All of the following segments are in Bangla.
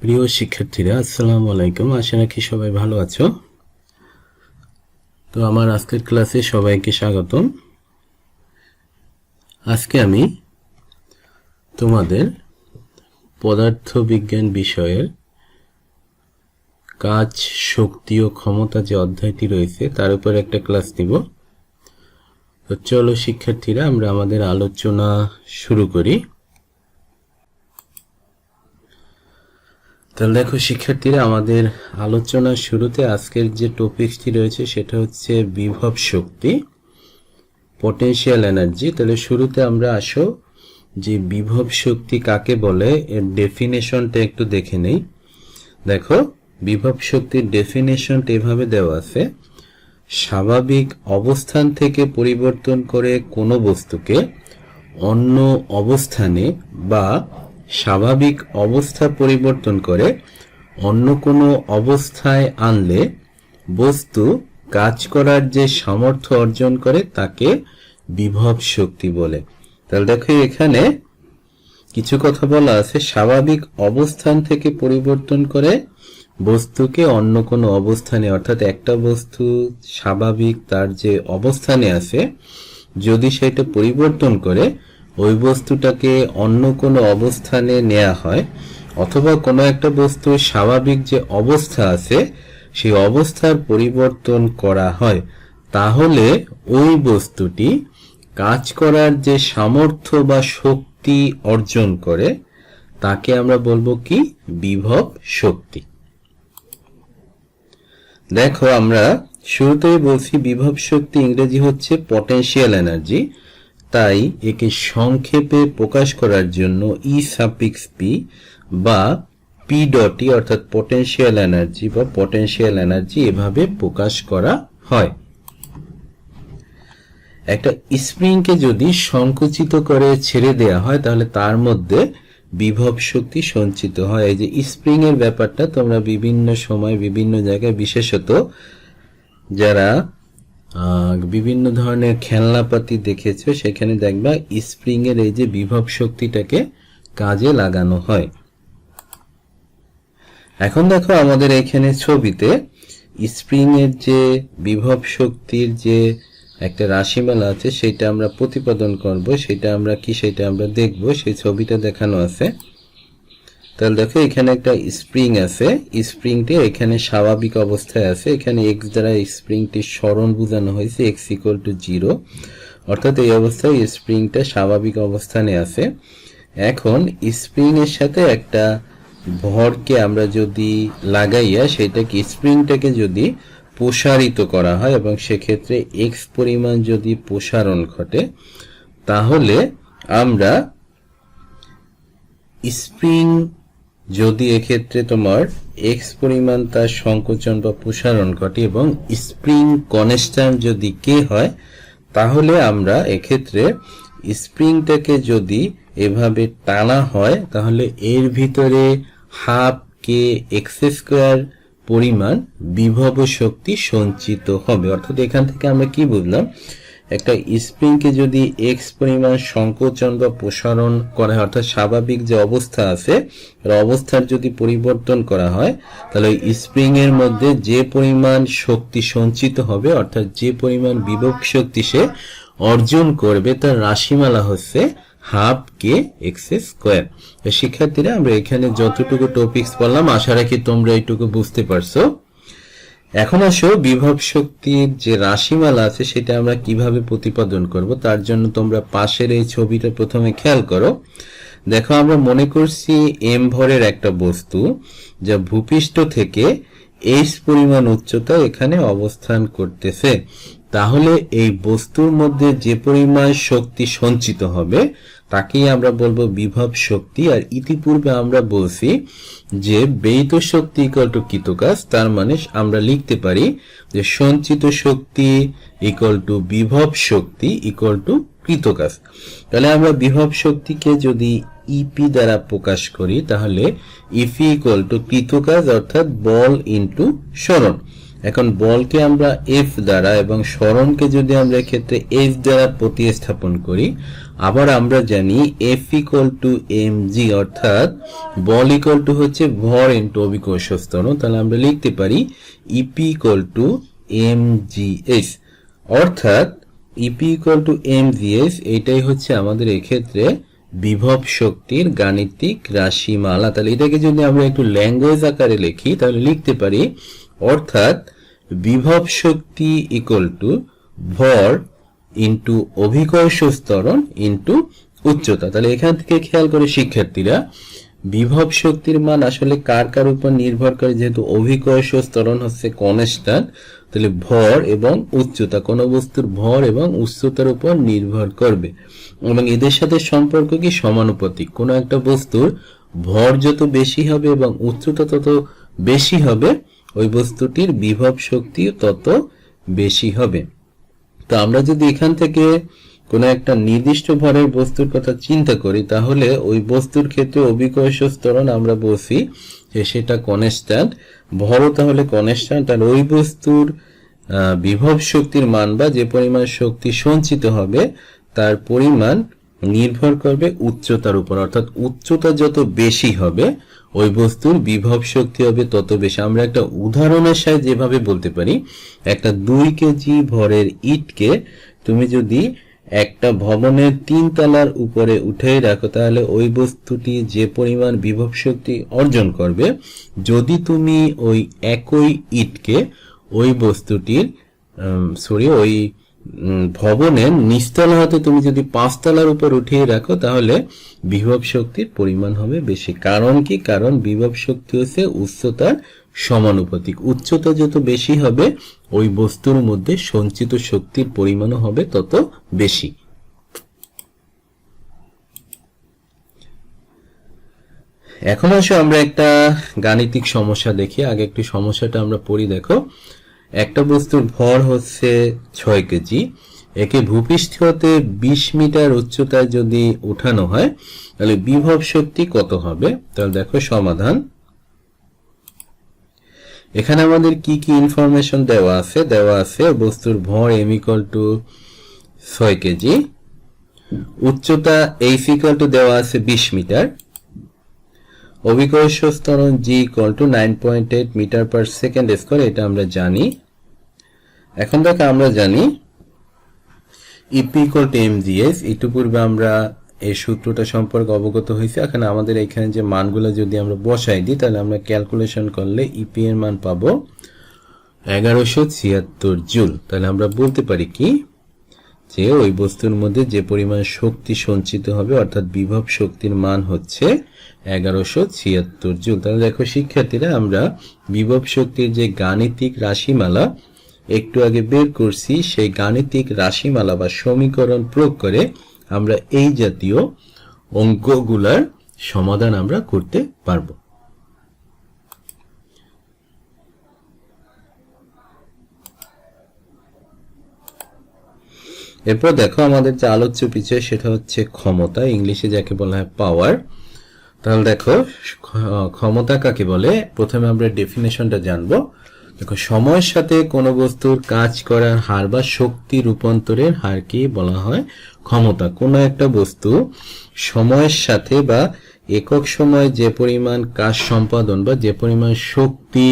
প্রিয় শিক্ষার্থীরা, আসসালামু আলাইকুম। আশা রাখি সবাই ভালো আছো। তো আমার আজকের ক্লাসে সবাইকে স্বাগতম। আজকে আমি তোমাদের পদার্থ বিজ্ঞান বিষয়ের কাজ, শক্তি ও ক্ষমতা যে অধ্যায়টি রয়েছে, তার উপর একটা ক্লাস নিব। তো চলো শিক্ষার্থীরা, আমরা আমাদের আলোচনা শুরু করি। তাহলে দেখো, শিক্ষার্থীরা, আমাদের আলোচনার শুরুতে আজকের যে টপিকটি রয়েছে, সেটা হচ্ছে বিভব শক্তি পটেনশিয়াল এনার্জি তাহলে শুরুতে আমরা আসো, যে বিভব শক্তি কাকে বলে, এর ডেফিনেশনটা একটু দেখে নেই। দেখো, বিভব শক্তির ডেফিনেশনটা এভাবে দেওয়া আছে, স্বাভাবিক অবস্থান থেকে পরিবর্তন করে কোনো বস্তুকে অন্য অবস্থানে বা স্বাভাবিক অবস্থা পরিবর্তন করে অন্য কোনো অবস্থায় আনলে বস্তু কাজ করার যে সামর্থ্য অর্জন করে তাকে বিভব শক্তি বলে। তাহলে দেখো এখানে কিছু কথা বলা আছে, স্বাভাবিক অবস্থান থেকে পরিবর্তন করে বস্তুকে অন্য কোনো অবস্থানে, অর্থাৎ একটা বস্তু স্বাভাবিক তার যে অবস্থানে আছে, যদি সেটা পরিবর্তন করে ওই বস্তুটাকে অন্য কোনো অবস্থানে নেওয়া হয়, অথবা কোনো একটা বস্তুর স্বাভাবিক যে অবস্থা আছে, সেই অবস্থার পরিবর্তন করা হয়। তাহলে ওই বস্তুটি কাজ করার যে সামর্থ্য বা শক্তি অর্জন করে, তাকে আমরা বলব কি? বিভব শক্তি। দেখো, আমরা শুরুতেই বলছি বিভব শক্তি ইংরেজি হচ্ছে পটেনশিয়াল এনার্জি তাই একে সংক্ষেপে প্রকাশ করার জন্য ই সাপিক্স পি বা পি ডটি অর্থাৎ পটেনশিয়াল এনার্জি বা পটেনশিয়াল এনার্জি এভাবে প্রকাশ করা হয়। একটা স্প্রিংকে যদি সংকুচিত করে ছেড়ে দেয়া হয়, তাহলে তার মধ্যে বিভব শক্তি সঞ্চিত হয়। এই যে স্প্রিং এর ব্যাপারটা তোমরা বিভিন্ন সময় বিভিন্ন জায়গায় বিশেষত যারা বিভিন্ন ধরনের খেলনাপাতি দেখেছ, সেখানে দেখবা স্প্রিং এর এই যে বিভব শক্তিটাকে কাজে লাগানো হয়। এখন দেখো আমাদের এখানে ছবিতে স্প্রিং এর যে বিভব শক্তির যে একটা রাশিমালা আছে, সেটা আমরা প্রতিপাদন করব, সেটা আমরা কি সেটা আমরা দেখব, সেই ছবিটা দেখানো আছে। তাহলে দেখো, এখানে একটা স্প্রিং আছে। স্প্রিংটি এখানে স্বাভাবিক অবস্থায় আছে। এখানে এক্স দ্বারা স্প্রিংটির স্মরণ বোঝানো হয়েছে এক্স ইকুয়াল টু জিরো অর্থাৎ এই অবস্থায় স্প্রিংটা স্বাভাবিক অবস্থানে আছে। এখন স্প্রিং এর সাথে একটা ভরকে আমরা যদি লাগাইয়া সেটাকে, স্প্রিংটাকে যদি প্রসারিত করা হয় এবং সেক্ষেত্রে এক্স পরিমাণ যদি প্রসারণ ঘটে, তাহলে আমরা স্প্রিং যদি এক্ষেত্রে তোমার এক্স পরিমাণ তার সংকোচন বা প্রসারণ ঘটে এবং স্প্রিং কনস্ট্যান্ট যদি কে হয়, তাহলে আমরা এক্ষেত্রে স্প্রিংটাকে যদি এভাবে টানা হয়, তাহলে এর ভিতরে হাফ কে এক্স স্কোয়ার পরিমাণ বিভব শক্তি সঞ্চিত হবে। অর্থাৎ এখান থেকে আমরা কি বুঝলাম? একটা স্প্রিংকে যদি এক্স পরিমাণ সংকোচন বা প্রসারণ করা হয় অর্থাৎ স্বাভাবিক যে অবস্থা আছে অবস্থার যদি পরিবর্তন করা হয়, তাহলে স্প্রিং এর মধ্যে যে পরিমাণ শক্তি সঞ্চিত হবে, অর্থাৎ যে পরিমাণ বিভব শক্তি সে অর্জন করবে, তার রাশিমালা হচ্ছে হাফ কে এক্স স্কোয়ার। শিক্ষার্থীরা, আমরা এখানে যতটুকু টপিক্স পড়লাম আশা রাখি তোমরা এইটুকু বুঝতে পারছ। এখন আসো, বিভব শক্তির যে রাশিমালা আছে, সেটা আমরা কীভাবে প্রতিপাদন করব? তার জন্য তোমরা পাশের এই ছবিটা প্রথমে খেয়াল করো। দেখো, আমরা মনে করছি এম ভরের একটা বস্তু যা ভূপৃষ্ঠ থেকে এইচ পরিমাণ উচ্চতা এখানে অবস্থান করতেছে। তাহলে এই বস্তুর মধ্যে যে পরিমাণ শক্তি সঞ্চিত হবে তাকেই আমরা বলব বিভব শক্তি, আর ইতিপূর্বে আমরা বলছি যে ব্যয়িত শক্তি ইকাল টু কৃতকাজ তার মানে আমরা লিখতে পারি যে সঞ্চিত শক্তি ইকাল টু বিভব শক্তি ইকাল টু কৃতকাজ তাহলে আমরা বিভব শক্তিকে যদি ইপি দ্বারা প্রকাশ করি, তাহলে ইপি ইকুয়াল টু কৃতকাজ অর্থাৎ বল ইন্টু স্মরণ এখন বলকে আমরা এফ দ্বারা এবং স্মরণকে যদি আমরা এক্ষেত্রে এফ দ্বারা প্রতিস্থাপন করি আবার আমরা জানি F equal to M G অর্থাৎ বল ইকুয়াল টু হচ্ছে ভর ইন্টু অভিকর্ষ ত্বরণ তাহলে আমরা লিখতে পারি EP equal to M G S অর্থাৎ EP equal to M G S এটাই হচ্ছে আমাদের এক্ষেত্রে বিভব শক্তির গাণিতিক রাশিমালা। তাহলে এটাকে যদি আমরা একটু ল্যাঙ্গুয়েজ আকারে লিখি, তাহলে লিখতে পারি, অর্থাৎ বিভব শক্তি ইকুয়াল টু ভর ইন্টু অভিকর্ষ স্তরণ ইন্টু উচ্চতা। তাহলে এখান থেকে খেয়াল করে শিক্ষার্থীরা, বিভব শক্তির মান আসলে কার কার উপর নির্ভর করে? যেহেতু অভিকর্ষ স্তরণ হচ্ছে কনস্ট্যান্ট তাহলে ভর এবং উচ্চতা, কোন বস্তুর ভর এবং উচ্চতার উপর নির্ভর করবে। এবং এদের সাথে সম্পর্ক কি? সমানুপাতিক। কোনো একটা বস্তুর ভর যত বেশি হবে এবং উচ্চতা তত বেশি হবে, ওই বস্তুটির বিভব শক্তিও তত বেশি হবে। তো আমরা যদি এখান থেকে কোনো একটা নির্দিষ্ট ভরের বস্তুর কথা চিন্তা করি, তাহলে ওই বস্তুর ক্ষেত্রে অভিকর্ষ স্তরণ আমরা বলছি যে সেটা কনস্ট্যান্ট ভরও তাহলে কনস্ট্যান্ট আর ওই বস্তুর বিভব শক্তির মান বা যে পরিমাণ শক্তি সঞ্চিত হবে, তার পরিমাণ নির্ভর করবে উচ্চতার উপর। অর্থাৎ উচ্চতা যত বেশি হবে, ওই বস্তুর বিভব শক্তি হবে তত বেশি। আমরা একটা উদাহরণের সাথে যেভাবে বলতে পারি, একটা দুই কেজি ভরের ইটকে তুমি যদি একটা ভবনের তিন তলার উপরে উঠে রাখো, তাহলে ওই বস্তুটি যে পরিমাণ বিভব শক্তি অর্জন করবে, যদি তুমি ওই একই ইটকে ওই বস্তুটির সরি ওই ভবনের নিচতলা হতে তুমি যদি পাঁচতলার উপর উঠিয়ে রাখো, তাহলে বিভব শক্তির পরিমাণ হবে বেশি। কারণ কি? কারণ বিভব শক্তি হচ্ছে উচ্চতার সমানুপাতিক উচ্চতা যত বেশি হবে, ওই বস্তুর মধ্যে সঞ্চিত শক্তির পরিমাণও হবে তত বেশি। এখন আসো আমরা একটা গাণিতিক সমস্যা দেখি। আগে একটু সমস্যাটা আমরা পড়ি, দেখো। একটা বস্তুর ভর হচ্ছে ছয় কেজি। একে ভূপৃষ্ঠ হতে বিশ মিটার উচ্চতায় যদি উঠানো হয়, তাহলে বিভব শক্তি কত হবে? তাহলে দেখো সমাধান। এখানে আমাদের কি কি ইনফরমেশন দেওয়া আছে? দেওয়া আছে বস্তুর ভর এম ইকুয়াল টু ছয় কেজি। উচ্চতা এইচ ইকুয়াল টু দেওয়া আছে বিশ মিটার। অভিকর্ষ স্তরণ G equal to nine point eight metre per second square এটা আমরা জানি। এখন দেখো আমরা জানি EP equal to M GS একটু আমরা এই সূত্রটা সম্পর্কে অবগত হয়েছি। এখন আমাদের এখানে যে মানগুলো যদি আমরা বসাই দিই, তাহলে আমরা ক্যালকুলেশন করলে ইপি এর মান পাবো এগারোশো ছিয়াত্তর জুল। তাহলে আমরা বলতে পারি কি? যে ওই বস্তুর মধ্যে যে পরিমাণ শক্তি সঞ্চিত হবে, অর্থাৎ বিভব শক্তির মান হচ্ছে এগারোশো ছিয়াত্তর জুল। তাহলে দেখো শিক্ষার্থীরা, আমরা বিভব শক্তির যে গাণিতিক রাশিমালা একটু আগে বের করছি, সেই গাণিতিক রাশিমালা বা সমীকরণ প্রয়োগ করে আমরা এই জাতীয় অঙ্কগুলার সমাধান আমরা করতে পারব। এরপর দেখো আমাদের যে আলোচ্য বিষয়, সেটা হচ্ছে ক্ষমতা, ইংলিশে যাকে বলা হয় পাওয়ার তাহলে দেখো ক্ষ- ক্ষমতা কাকে বলে? প্রথমে আমরা ডেফিনেশনটা জানব। দেখো, সময়ের সাথে কোনো বস্তুর কাজ করার হার বা শক্তি রূপান্তরের হারকে বলা হয় ক্ষমতা। কোনো একটা বস্তু সময়ের সাথে বা একক সময়ে যে পরিমাণ কাজ সম্পাদন বা যে পরিমাণ শক্তি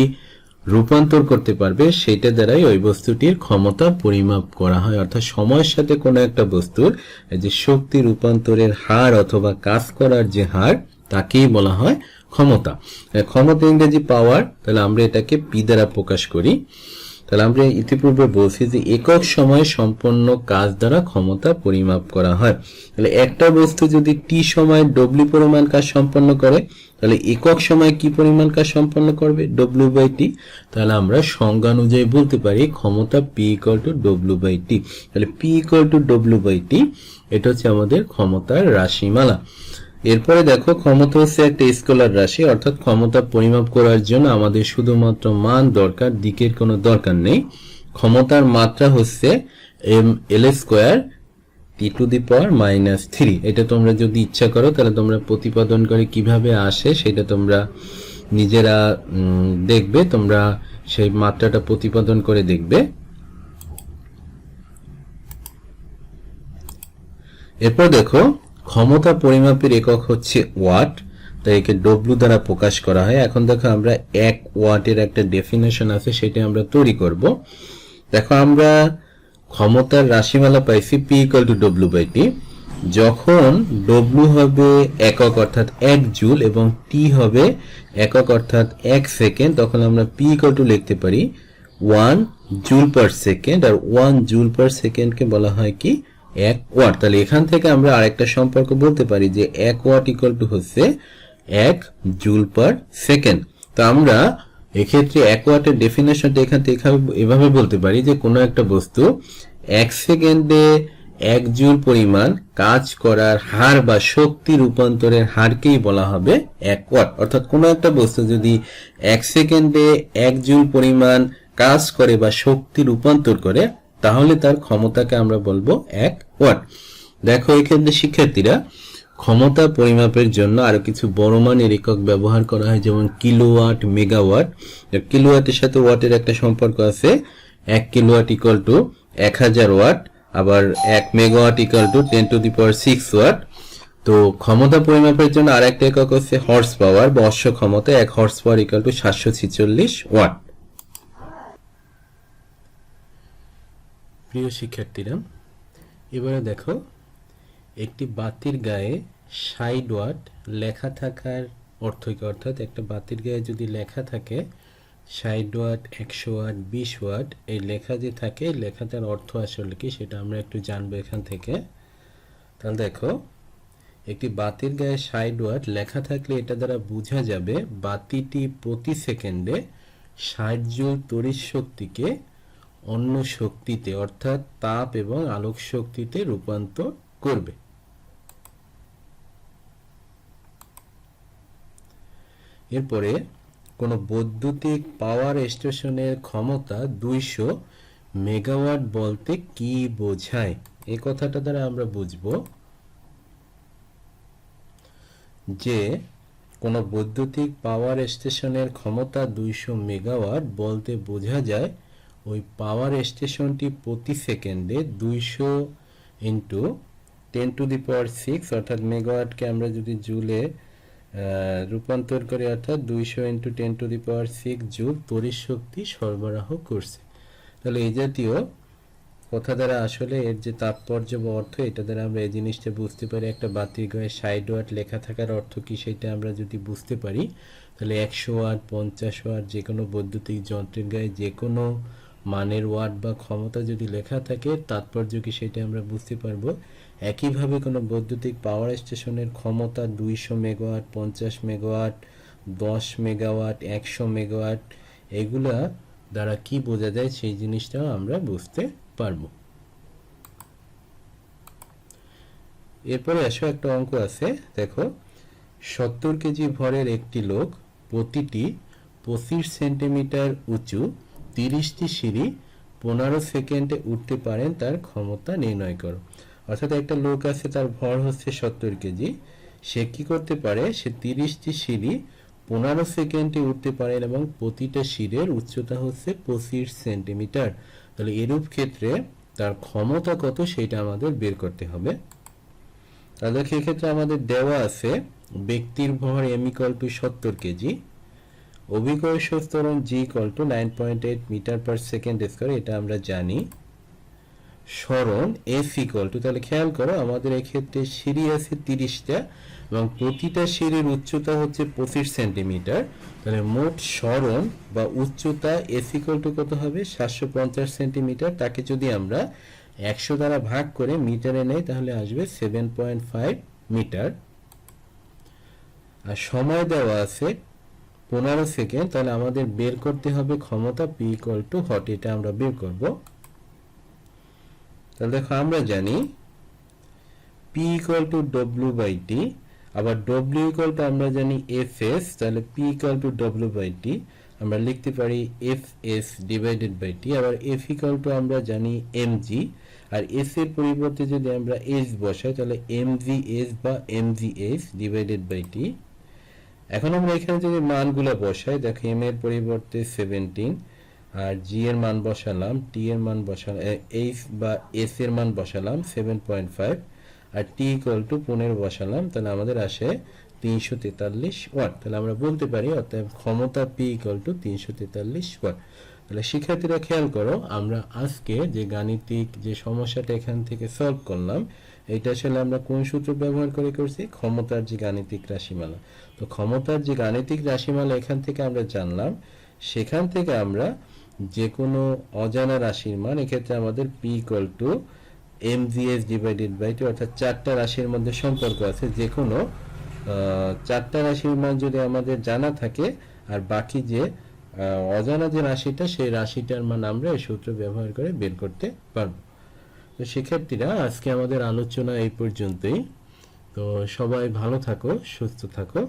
রূপান্তর করতে পারবে সেটা দ্বারাই ওই বস্তুটির ক্ষমতা পরিমাপ করা হয়। অর্থাৎ সময়ের সাথে কোনো একটা বস্তুর যে শক্তি রূপান্তরের হার অথবা কাজ করার যে হার, তাকেই বলা হয় ক্ষমতা। আহ, ক্ষমতা ইংরেজি পাওয়ার তাহলে আমরা এটাকে পি দ্বারা প্রকাশ করি। তাহলে আমরা ইতিপূর্বে বলছি যে একক সময়ে সম্পন্ন কাজ দ্বারা ক্ষমতা পরিমাপ করা হয়। তাহলে একটা বস্তু যদি টি সময় ডব্লিউ পরিমাণ কাজ সম্পন্ন করে তাহলে একক সময়ে কি পরিমাণ কাজ সম্পন্ন করবে? ডব্লিউ বাই টি তাহলে আমরা সংজ্ঞা অনুযায়ী বলতে পারি ক্ষমতা P equal to W by T তাহলে P equal to W by T এটা হচ্ছে আমাদের ক্ষমতার রাশিমালা। এরপরে দেখো, ক্ষমতা হচ্ছে একটা স্কেলার রাশি, অর্থাৎ ক্ষমতা পরিমাপ করার জন্য আমাদের শুধুমাত্র মান দরকার, দিকের কোনো দরকার নেই। ক্ষমতার মাত্রা হচ্ছে M, L square, T to the power minus three. এটা তোমরা যদি ইচ্ছা করো, তাহলে তোমরা প্রতিপাদন করে কীভাবে আসে সেটা তোমরা নিজেরা দেখবে, তোমরা সেই মাত্রাটা প্রতিপাদন করে দেখবে। এরপর দেখো ক্ষমতা পরিমাপের একক হচ্ছে ওয়াট, তাই একে ডব্লু দ্বারা প্রকাশ করা হয়। এখন দেখো আমরা এক ওয়াটের একটা ডেফিনেশন আছে, সেটা আমরা তৈরি করব। দেখো আমরা ক্ষমতার রাশিমালা পাইছি P equal to W by T যখন ডব্লু হবে একক অর্থাৎ এক জুল এবং টি হবে একক অর্থাৎ এক সেকেন্ড, তখন আমরা পি ইকুয়াল টু লিখতে পারি ওয়ান জুল পার সেকেন্ড আর ওয়ান জুল পার সেকেন্ডকে বলা হয় কি? এক ওয়াট। তাহলে এখান থেকে আমরা আরেকটা সম্পর্ক বলতে পারি যে এক ওয়াট ইকুয়াল টু হচ্ছে এক জুল পার সেকেন্ড তো আমরা এক্ষেত্রে এক ওয়াটের ডেফিনেশনটা এখান থেকে এভাবে- বলতে পারি যে কোনো একটা বস্তু এক সেকেন্ডে এক জুল পরিমাণ কাজ করার হার বা শক্তি রূপান্তরের হারকেই বলা হবে এক ওয়াট। অর্থাৎ কোনো একটা বস্তু যদি এক সেকেন্ডে এক জুল পরিমাণ কাজ করে বা শক্তি রূপান্তর করে তাহলে তার ক্ষমতাকে আমরা বলব এক ওয়াট। দেখো, এক্ষেত্রে শিক্ষার্থীরা ক্ষমতা পরিমাপের জন্য আরও কিছু বড় মানের একক ব্যবহার করা হয়, যেমন কিলোওয়াট, মেগাওয়াট। কিলোওয়াটের সাথে ওয়াটের একটা সম্পর্ক আছে। এক কিলোওয়াট ইকুয়াল টু এক হাজার ওয়াট, আবার এক megawatt equal to ten to the power six watt. তো ক্ষমতা পরিমাপের জন্য আরেকটা একক হচ্ছে হর্স পাওয়ার বা অশ্ব ক্ষমতা এক হর্স পাওয়ার ইকুয়াল টু সাতশো ছিচল্লিশ ওয়াট। প্রিয় শিক্ষার্থীরা, এবারে দেখো, একটি বাতির গায়ে ষাট ওয়াট লেখা থাকার অর্থ কি? অর্থাৎ একটা বাতির গায়ে যদি লেখা থাকে ষাট ওয়াট একশো ওয়াট বিশ ওয়াট এই লেখা যে থাকে, এই লেখাটার অর্থ আসলে কি সেটা আমরা একটু জানব এখান থেকে। তাহলে দেখো, একটি বাতির গায়ে ষাট ওয়াট লেখা থাকলে এটা দ্বারা বোঝা যাবে বাতিটি প্রতি সেকেন্ডে ষাট জুল তড়িৎ শক্তিকে অন্য শক্তিতে, অর্থাৎ তাপ এবং আলোক শক্তিতে রূপান্তর করবে। এরপরে কোনো বৈদ্যুতিক পাওয়ার স্টেশনের ক্ষমতা দুইশো মেগাওয়াট বলতে কি বোঝায়? এই কথাটা দ্বারা আমরা বুঝব যে কোনো বৈদ্যুতিক পাওয়ার স্টেশনের ক্ষমতা দুইশো মেগাওয়াট বলতে বোঝা যায় ওই পাওয়ার স্টেশনটি প্রতি সেকেন্ডে দুইশো into ten to the power six অর্থাৎ মেগাওয়াটকে আমরা যদি জুলে রূপান্তর করি, অর্থাৎ দুইশো into ten to the power six joule তড়িৎ শক্তি সরবরাহ করছে। তাহলে এই জাতীয় কথা দ্বারা আসলে এর যে তাৎপর্য বা অর্থ, এটা দ্বারা আমরা এই জিনিসটা বুঝতে পারি। একটা বাতির গায়ে সাইড ওয়াট লেখা থাকার অর্থ কি, সেটা আমরা যদি বুঝতে পারি, তাহলে একশো ওয়াট পঞ্চাশ ওয়াট যে কোনো বৈদ্যুতিক যন্ত্রের গায়ে যে কোনো মানের ওয়াট বা ক্ষমতা যদি লেখা থাকে, তাৎপর্য কি সেটা আমরা বুঝতে পারব। একইভাবে কোনো বৈদ্যুতিক পাওয়ার স্টেশনের ক্ষমতা দুইশো মেগাওয়াট, পঞ্চাশ মেগাওয়াট, দশ মেগাওয়াট, একশো মেগাওয়াট, এগুলা দ্বারা কি বোঝা যায় সেই জিনিসটাও আমরা বুঝতে পারব। এরপরে আসো একটা অঙ্ক আছে, দেখো, সত্তর কেজি ভরের একটি লোক প্রতিটি পঁচিশ সেন্টিমিটার উঁচু তিরিশটি সিঁড়ি পনেরো সেকেন্ডে উঠতে পারেন, তার ক্ষমতা নির্ণয় করো। অর্থাৎ একটা লোক আছে, তার ভর হচ্ছে সত্তর কেজি। সে কি করতে পারে? সে তিরিশটি সিঁড়ি পনেরো সেকেন্ডে উঠতে পারেন এবং প্রতিটা সিঁড়ের উচ্চতা হচ্ছে পঁচিশ সেন্টিমিটার। তাহলে এরূপ ক্ষেত্রে তার ক্ষমতা কত সেটা আমাদের বের করতে হবে। তাহলে ক্ষেত্রে আমাদের দেওয়া আছে, ব্যক্তির ভর এম ইকল টু সত্তর কেজি। অভিকর্ষ ত্বরণ G equal to nine point eight metre per second square এটা আমরা জানি। সরণ এফ ইকল টু তাহলে খেয়াল করো, আমাদের এক্ষেত্রে সিঁড়ি আছে তিরিশটা এবং প্রতিটা সিঁড়ির উচ্চতা হচ্ছে পঁচিশ সেন্টিমিটার। তাহলে মোট সরণ বা উচ্চতা এফ ইকল টু কত হবে? সাতশো পঞ্চাশ সেন্টিমিটার। তাকে যদি আমরা একশো দ্বারা ভাগ করে মিটারে নেই, তাহলে আসবে সেভেন পয়েন্ট ফাইভ মিটার আর সময় দেওয়া আছে পনেরো সেকেন্ড, তাহলে আমাদের বের করতে হবে ক্ষমতা পি ইকুয়াল টু হট, এটা আমরা বের করব। তাহলে দেখো, আমরা জানি P equal to W by T আবার ডব্লিউ ইকুয়াল টু আমরা জানি এফ এস তাহলে P equal to W by T আমরা লিখতে পারি F S divided by T আবার এফ ইকুয়াল টু আমরা জানি এম জি আর এস এর পরিবর্তে যদি আমরা এস বসাই, তাহলে এম জি এস বা M G S divided by T এখন আমরা এখানে যদি মানগুলো বসাই, দেখো এম এর পরিবর্তে সেভেন্টিন আর জি এর মান বসালাম টি এর মান বসালাম এইচ বা এস এর মান বসালাম সেভেন পয়েন্ট ফাইভ আর টি ইকুয়াল টু পনেরো বসালাম, তাহলে আমাদের আসে তিনশো তেতাল্লিশ ওয়াট। তাহলে আমরা বলতে পারি অর্থাৎ ক্ষমতা পি ইকুয়াল টু তিনশো তেতাল্লিশ ওয়াট। তাহলে শিক্ষার্থীরা খেয়াল করো, আমরা আজকে যে গাণিতিক যে সমস্যাটা এখান থেকে সলভ করলাম, এটা আসলে আমরা কোন সূত্র ব্যবহার করে করছি? ক্ষমতার যে গাণিতিক রাশিমালা। তো ক্ষমতার যে গাণিতিক রাশিমালা এখান থেকে আমরা জানলাম, সেখান থেকে আমরা যে কোনো অজানা রাশির মান, এক্ষেত্রে আমাদের P equal to M G S divided by two অর্থাৎ চারটা রাশির মধ্যে সম্পর্ক আছে। যে কোনো চারটা রাশির মান যদি আমাদের জানা থাকে, আর বাকি যে অজানা যে রাশিটা, সেই রাশিটার মান আমরা এই সূত্র ব্যবহার করে বের করতে পারব। তো শিক্ষার্থীরা আজকে আমাদের আলোচনা এই পর্যন্তই। তো সবাই ভালো থাকো, সুস্থ থাকো।